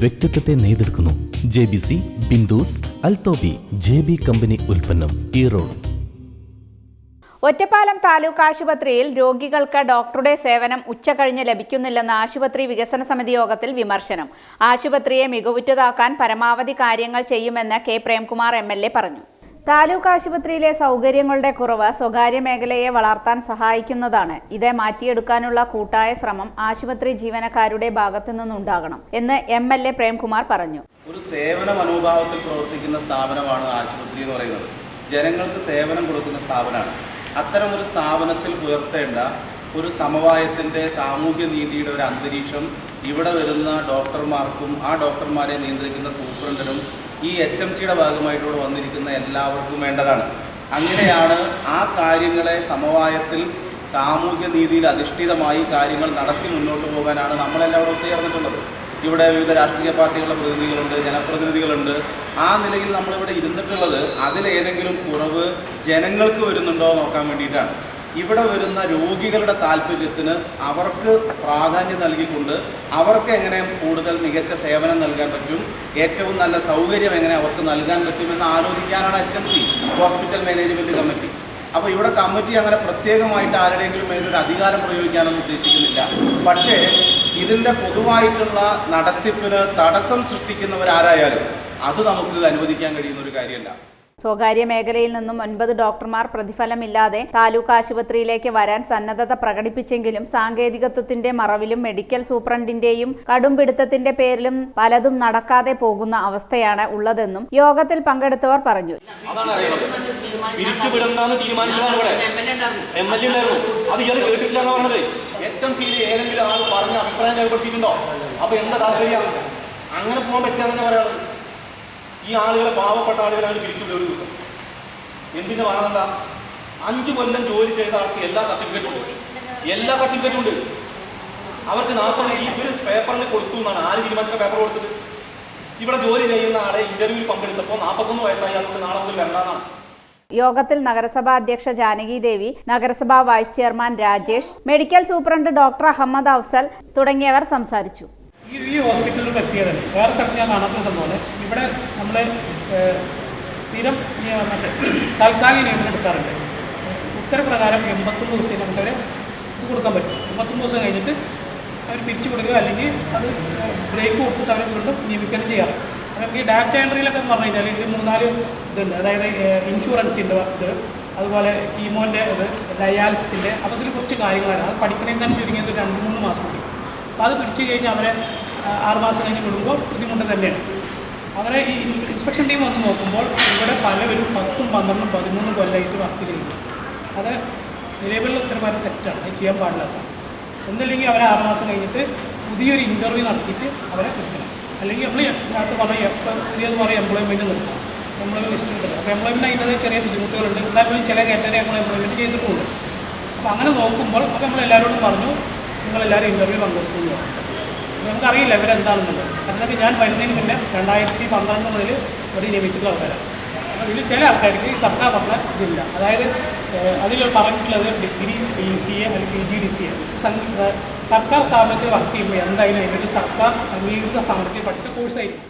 വ്യക്തിത്വത്തെ നെയ്തെടുക്കുന്നു. J B C Bindu's അൽത്തോബി ജെ ബി കമ്പനി ഉൽപ്പന്നം ഈറോഡ്. ഒറ്റപ്പാലം താലൂക്ക് ആശുപത്രിയിൽ രോഗികൾക്ക് ഡോക്ടറുടെ സേവനം ഉച്ചകഴിഞ്ഞ് ലഭിക്കുന്നില്ലെന്ന് ആശുപത്രി വികസന സമിതി യോഗത്തിൽ വിമർശനം. ആശുപത്രിയെ മികവുറ്റതാക്കാൻ പരമാവധി കാര്യങ്ങൾ ചെയ്യുമെന്ന് കെ പ്രേംകുമാർ എം പറഞ്ഞു. താലൂക്ക് ആശുപത്രിയിലെ സൗകര്യങ്ങളുടെ കുറവ് സ്വകാര്യ മേഖലയെ വളർത്താൻ സഹായിക്കുന്നതാണ്. ഇത് മാറ്റിയെടുക്കാനുള്ള കൂട്ടായ ശ്രമം ആശുപത്രി ജീവനക്കാരുടെ ഭാഗത്തു നിന്നുണ്ടാകണം എന്ന് എം എൽ എ പ്രേംകുമാർ പറഞ്ഞു. ഒരു സേവന മനോഭാവത്തിൽ പ്രവർത്തിക്കുന്ന സ്ഥാപനമാണ് ആശുപത്രി എന്ന് പറയുന്നത്. ജനങ്ങൾക്ക് സേവനം കൊടുക്കുന്ന സ്ഥാപനമാണ്. അത്തരം ഒരു സ്ഥാപനത്തിൽ പുലർത്തേണ്ട ഒരു സമവായത്തിന്റെ സാമൂഹ്യ നീതിയുടെ ഒരു അന്തരീക്ഷം ഇവിടെ വരുന്ന ഡോക്ടർമാർക്കും ആ ഡോക്ടർമാരെ നിയന്ത്രിക്കുന്ന സൂപ്രണ്ടിനും ഈ എച്ച് എം സിയുടെ ഭാഗമായിട്ടൂടെ വന്നിരിക്കുന്ന എല്ലാവർക്കും വേണ്ടതാണ്. അങ്ങനെയാണ് ആ കാര്യങ്ങളെ സമവായത്തിൽ സാമൂഹ്യ നീതിയിൽ അധിഷ്ഠിതമായി കാര്യങ്ങൾ നടത്തി മുന്നോട്ട് പോകാനാണ് നമ്മളെല്ലാവരും ഒത്തുചേർന്നിട്ടുള്ളത്. ഇവിടെ വിവിധ രാഷ്ട്രീയ പാർട്ടികളുടെ പ്രതിനിധികളുണ്ട് ജനപ്രതിനിധികളുണ്ട്. ആ നിലയിൽ നമ്മളിവിടെ ഇരുന്നിട്ടുള്ളത് അതിലേതെങ്കിലും കുറവ് ജനങ്ങൾക്ക് വരുന്നുണ്ടോ നോക്കാൻ വേണ്ടിയിട്ടാണ്. ഇവിടെ വരുന്ന രോഗികളുടെ താല്പര്യത്തിന് അവർക്ക് പ്രാധാന്യം നൽകിക്കൊണ്ട് അവർക്ക് എങ്ങനെ കൂടുതൽ മികച്ച സേവനം നൽകാൻ പറ്റും? ഏറ്റവും നല്ല സൗകര്യം എങ്ങനെ അവർക്ക് നൽകാൻ പറ്റുമെന്ന് ആലോചിക്കാനാണ് H M C hospital management committee അപ്പോൾ ഇവിടെ കമ്മിറ്റി അങ്ങനെ പ്രത്യേകമായിട്ട് ആരുടെയെങ്കിലും മേലൊരു അധികാരം പ്രയോഗിക്കാനൊന്നും ഉദ്ദേശിക്കുന്നില്ല. പക്ഷേ ഇതിന്റെ പൊതുവായിട്ടുള്ള നടത്തിപ്പിന് തടസ്സം സൃഷ്ടിക്കുന്നവരാരായാലും അത് നമുക്ക് അനുവദിക്കാൻ കഴിയുന്ന ഒരു കാര്യമല്ല. സ്വകാര്യ മേഖലയിൽ നിന്നും ഒൻപത് ഡോക്ടർമാർ പ്രതിഫലമില്ലാതെ താലൂക്ക് ആശുപത്രിയിലേക്ക് വരാൻ സന്നദ്ധത പ്രകടിപ്പിച്ചെങ്കിലും സാങ്കേതികത്വത്തിന്റെ മറവിലും മെഡിക്കൽ സൂപ്രണ്ടിന്റെയും കടുംപിടുത്തത്തിന്റെ പേരിലും പലതും നടക്കാതെ പോകുന്ന അവസ്ഥയാണ് ഉള്ളതെന്നും യോഗത്തിൽ പങ്കെടുത്തവർ പറഞ്ഞു. അങ്ങനെ പോകാൻ പറ്റില്ല എന്ന് പറയാനുള്ളത് ഈ ആളുകളെ പാവപ്പെട്ട ആളുകളെ അവർ പിരിച്ചുവിടും ഒരു ദിവസം. എന്തിനു പറഞ്ഞതെന്താ അഞ്ചു കൊല്ലം ജോലി ചെയ്ത ആൾക്ക് എല്ലാ സർട്ടിഫിക്കറ്റും ഉണ്ട്. എല്ലാ സർട്ടിഫിക്കറ്റും ഉണ്ട്. അവർക്ക് നാൽപ്പത് ഈ ഒരു പേപ്പറിൽ കൊടുത്തു എന്നാണ്. ആര് തീരുമാനിച്ച പേപ്പർ കൊടുത്തത്? ഇവിടെ ജോലി ചെയ്യുന്ന ആളെ ഇന്റർവ്യൂവിൽ പങ്കെടുത്തപ്പോൾ നാൽപ്പത്തൊന്ന് വയസ്സായി. അതുകൊണ്ട് നാളെ മുതൽ വരണ്ടാന്നാണ്. യോഗത്തിൽ നഗരസഭാ അധ്യക്ഷ ജാനകി ദേവി നഗരസഭാ vice chairman Rajesh medical superintendent doctor Ahammed Afsal തുടങ്ങിയവർ സംസാരിച്ചു. ഈ ഈ ഹോസ്പിറ്റലിൽ പറ്റിയതല്ല വേറെ സ്ഥലത്ത് ഞാൻ കാണാത്ത സംഭവമാണ്. ഇവിടെ നമ്മൾ സ്ഥിരം നിയമം വന്നിട്ട് താൽക്കാലിക നിയമനം എടുക്കാറുണ്ട്. ഉത്തരപ്രകാരം എൺപത്തൊന്ന് ദിവസത്തേക്ക് നമുക്കവരെ ഇത് കൊടുക്കാൻ പറ്റും. എൺപത്തൊന്ന് ദിവസം കഴിഞ്ഞിട്ട് അവർ പിരിച്ചു കൊടുക്കുക അല്ലെങ്കിൽ അത് ബ്രേക്ക് കൊടുത്തിട്ട് അവരെ വീണ്ടും നിയമിക്കുകയാണ് ചെയ്യാറ്. നമുക്ക് ഈ ഡാറ്റ എൻട്രിയിലൊക്കെ എന്ന് പറഞ്ഞു കഴിഞ്ഞാൽ ഇതിന് മൂന്നാൽ ഇതുണ്ട്. അതായത് ഇൻഷുറൻസിന്റെ ഇത് അതുപോലെ കീമോന്റെ ഇത് ഡയാലിസിന്റെ അപ്പോൾ ഇതിൽ കുറച്ച് കാര്യങ്ങളാണ്. അത് പഠിക്കണമെങ്കിൽ തന്നെ ചുരുങ്ങിയത് രണ്ട് മൂന്ന് മാസം പിടിക്കും അപ്പോൾ അത് പിടിച്ചു കഴിഞ്ഞ് അവരെ ആറുമാസം ആറ് മാസം കഴിഞ്ഞ് വിടുമ്പോൾ ബുദ്ധിമുട്ട് തന്നെയാണ്. അങ്ങനെ ഈ ഇൻസ്പെക്ഷൻ ടീം വന്ന് നോക്കുമ്പോൾ ഇവിടെ പലവരും പത്തും പന്ത്രണ്ടും പതിമൂന്നും കൊല്ലമായിട്ട് വർക്ക് ചെയ്യുന്നു. അത് നിലവിലുള്ള ഉത്തരവാദിത്തം തെറ്റാണ് അത് ചെയ്യാൻ പാടില്ലാത്ത ഒന്നില്ലെങ്കിൽ അവരെ ആറുമാസം കഴിഞ്ഞിട്ട് പുതിയൊരു ഇന്റർവ്യൂ നടത്തിയിട്ട് അവരെ കിട്ടണം അല്ലെങ്കിൽ നമ്മൾ നേരത്തെ പറഞ്ഞ എപ്പോൾ പുതിയത് പറയും എംപ്ലോയ്മെന്റ് നിർത്തണം എംപ്ലോയ്മെന്റ് ലിസ്റ്റ് അപ്പോൾ എംപ്ലോയ്മെന്റ് അതിന്റെ ചെറിയ ബുദ്ധിമുട്ടുകളുണ്ട്. എന്നാലും ചില കാറ്റഗറി നമ്മൾ എംപ്ലോയ്മെന്റ് പോകും. അപ്പോൾ അങ്ങനെ നോക്കുമ്പോൾ അപ്പോൾ നമ്മൾ എല്ലാവരോടും പറഞ്ഞു നിങ്ങളെല്ലാവരും ഇന്റർവ്യൂ പങ്കെടുക്കുന്നു അപ്പോൾ നമുക്കറിയില്ല ഇവരെന്താണെന്നുള്ളത്. അതിനൊക്കെ ഞാൻ വരുന്നതിന് മുന്നേ രണ്ടായിരത്തി പന്ത്രണ്ട് മുതൽ ഒരു നിയമിച്ചിട്ടുള്ള ആൾക്കാരാണ്. അപ്പോൾ ഇതിൽ ചില ആൾക്കാർക്ക് ഈ സർക്കാർ പറഞ്ഞ ഇതില്ല. അതായത് അതിൽ പറഞ്ഞിട്ടുള്ളത് ഡിഗ്രി പി സി എ അല്ലെങ്കിൽ P G D C A സർക്കാർ സ്ഥാപനത്തിൽ വർക്ക് ചെയ്യുമ്പോൾ എന്തായാലും അതിനൊരു സർക്കാർ അംഗീകൃത സ്ഥാപനത്തിൽ പഠിച്ച കോഴ്സായിരിക്കും